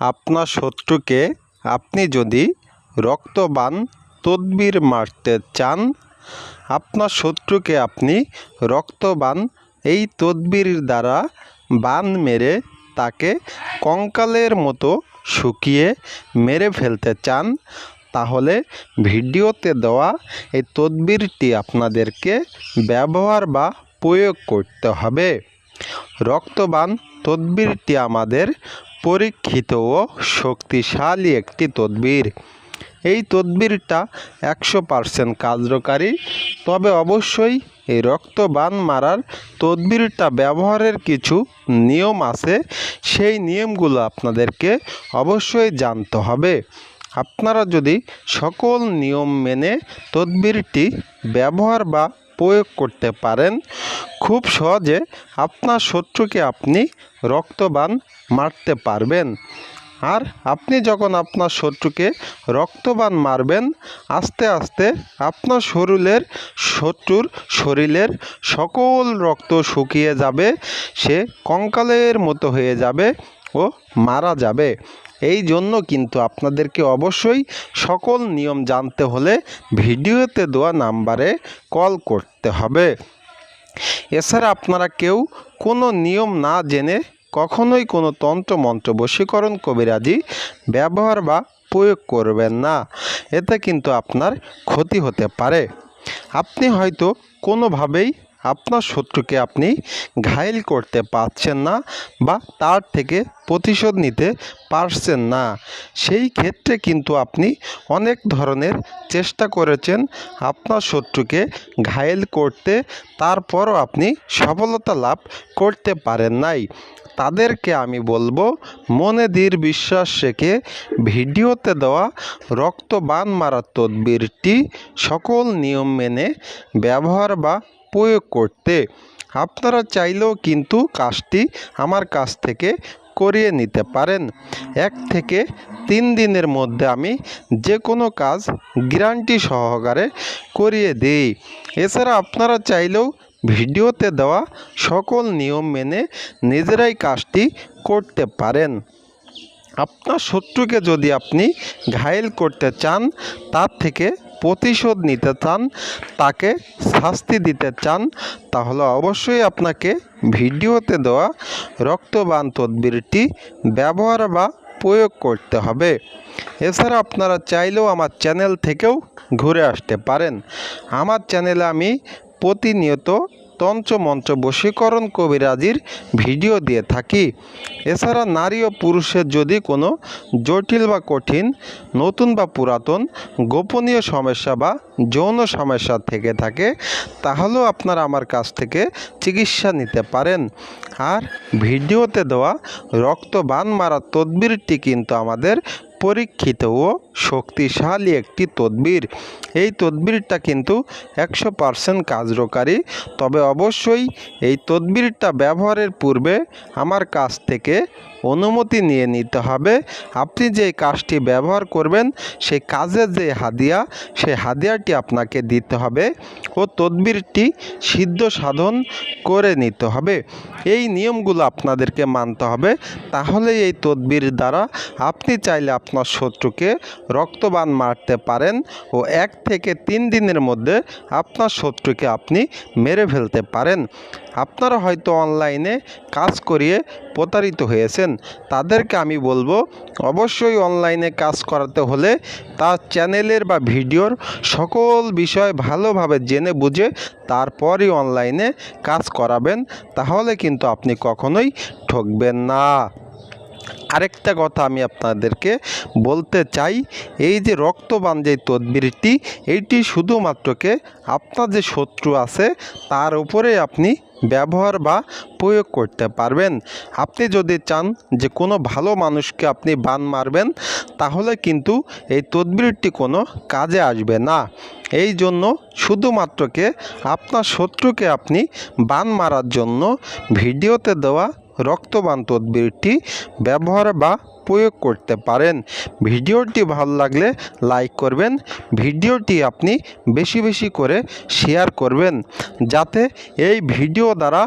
আপনার শত্রুকে আপনি যদি রক্তবান তদবির মারতে চান, আপনার শত্রুকে আপনি রক্তবান এই তদবির দ্বারা বান মেরে তাকে কঙ্কালের মতো শুকিয়ে মেরে ফেলতে চান, তাহলে ভিডিওতে দেওয়া এই তদবিরটি আপনাদেরকে ব্যবহার বা প্রয়োগ করতে হবে। রক্তবান তদবিরটি আমাদের পরীক্ষিত ও শক্তিশালী একটি তদবির। এই তদবিরটা একশো পারসেন্ট কার্যকারী, তবে অবশ্যই এই রক্তবান মারার তদবিরটা ব্যবহারের কিছু নিয়ম আছে, সেই নিয়মগুলো আপনাদেরকে অবশ্যই জানতে হবে। আপনারা যদি সকল নিয়ম মেনে তদবিরটি ব্যবহার বা প্রয়োগ করতে পারেন, খুব সহজে আপনার শত্রুকে আপনি রক্তবান মারতে পারবেন। আর আপনি যখন আপনার শত্রুকে রক্তবান মারবেন, আস্তে আস্তে আপনার শরীরের, শত্রুর শরীরের সকল রক্ত শুকিয়ে যাবে, সে কঙ্কালের মতো হয়ে যাবে। ও মারা যাবে। এই জন্য কিন্তু আপনাদেরকে অবশ্যই সকল নিয়ম জানতে হলে ভিডিওতে দেওয়া নাম্বারে কল করতে হবে। এছাড়া আপনারা কেউ কোনো নিয়ম না জেনে কখনোই কোনো তন্ত্র মন্ত্র বশীকরণ কবিরাজি ব্যবহার বা প্রয়োগ করবেন না। এতে কিন্তু আপনার ক্ষতি হতে পারে। আপনি হয়তো কোনোভাবেই আপনার শত্রুকে আপনি ঘায়েল করতে পারছেন না বা তার থেকে প্রতিশোধ নিতে পারছেন না। সেই ক্ষেত্রে কিন্তু আপনি অনেক ধরনের চেষ্টা করেছেন আপনার শত্রুকে ঘায়েল করতে, তারপরও আপনি সফলতা লাভ করতে পারেন নাই। তাদেরকে আমি বলব, মনে দৃঢ় বিশ্বাস রেখে ভিডিওতে দেওয়া রক্তবান মারার তদবিরটি সকল নিয়ম মেনে, ব্যবহার বা প্রয়োগ করতে। আপনারা চাইলেও কিন্তু কাজটি আমার কাছ থেকে করিয়ে নিতে পারেন। এক থেকে তিন দিনের মধ্যে আমি যে কোনো কাজ গ্যারান্টি সহকারে করিয়ে দিই। এছাড়া আপনারা চাইলেও ভিডিওতে দেওয়া সকল নিয়ম মেনে নিজেরাই কাজটি করতে পারেন। আপনার শত্রুকে যদি আপনি ঘায়েল করতে চান, তার থেকে প্রতিশোধ নিতে চান, তাকে শাস্তি দিতে চান, তাহলে অবশ্যই আপনাকে ভিডিওতে দেওয়া রক্তবান তদবিরটি ব্যবহার বা প্রয়োগ করতে হবে। এছাড়া আপনারা চাইলেও আমার চ্যানেল থেকেও ঘুরে আসতে পারেন। আমার চ্যানেলে আমি প্রতিনিয়ত তন্ত্রমন্ত্র বশীকরণ কবিরাজির ভিডিও দিয়ে থাকি। এছাড়া নারী ও পুরুষের যদি কোনো জটিল বা কঠিন, নতুন বা পুরাতন, গোপনীয় সমস্যা বা যৌন সমস্যা থেকে থাকে, তাহলেও আপনারা আমার কাছ থেকে চিকিৎসা নিতে পারেন। আর ভিডিওতে দেওয়া রক্তবান মারা তদবিরটি কিন্তু আমাদের পরীক্ষিত ও শক্তিশালী একটি তদবির। এই তদবিরটা কিন্তু একশো পারসেন্ট কার্যকারী। তবে অবশ্যই এই তদবিরটা ব্যবহারের পূর্বে আমার কাছ থেকে অনুমতি নিয়ে নিতে হবে। আপনি যে কাজটি ব্যবহার করবেন সেই কাজের যে হাদিয়া সেই হাদিয়াটি আপনাকে দিতে হবে ও তদবিরটি সিদ্ধ সাধন করে নিতে হবে। এই নিয়মগুলো আপনাদেরকে মানতে হবে। তাহলে এই তদবির দ্বারা আপনি চাইলে আপনার শত্রুকে রক্তবান মারতে পারেন ও এক থেকে তিন দিনের মধ্যে আপনার শত্রুকে আপনি মেরে ফেলতে পারেন। আপনারা হয়তো অনলাইনে কাজ করিয়ে প্রতারিত হয়েছেন। তাদেরকে আমি বলব, অবশ্যই অনলাইনে কাজ করাতে হলে তার চ্যানেলের বা ভিডিওর সকল বিষয় ভালোভাবে জেনে বুঝে তারপরই অনলাইনে কাজ করাবেন। তাহলে কিন্তু আপনি কখনোই ঠকবেন না। আরেকটা কথা আমি আপনাদেরকে বলতে চাই, এই যে রক্তবান যে তদবিরটি, এইটি শুধুমাত্রকে আপনার যে শত্রু আছে, তার উপরে আপনি ব্যবহার বা প্রয়োগ করতে পারবেন। আপনি যদি চান যে কোনো ভালো মানুষকে আপনি বান মারবেন, তাহলে কিন্তু এই তদবিরটি কোনো কাজে আসবে না। এই জন্য শুধুমাত্রকে আপনার শত্রুকে আপনি বান মারার জন্য ভিডিওতে দেওয়া রক্তবান তদবিরটি ব্যবহার বা প্রয়োগ করতে পারেন। ভিডিওটি ভালো লাগলে লাইক করবেন। ভিডিওটি আপনি বেশি বেশি করে শেয়ার করবেন, যাতে এই ভিডিও দ্বারা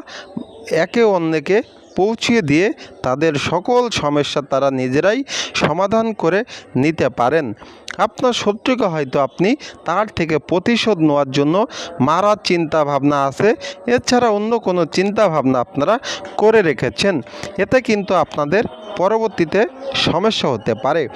একে অন্যকে পৌঁছিয়ে দিয়ে তাদের সকল সমস্যা তারা নিজেরাই সমাধান করে নিতে পারেন। আপনার শত্রুকে হয়তো আপনি তার থেকে প্রতিশোধ নেওয়ার জন্য মারার চিন্তা ভাবনা আছে, এছাড়া অন্য কোনো চিন্তা ভাবনা আপনারা করে রেখেছেন। এতে কিন্তু আপনাদের পরবর্তীতে সমস্যা হতে পারে।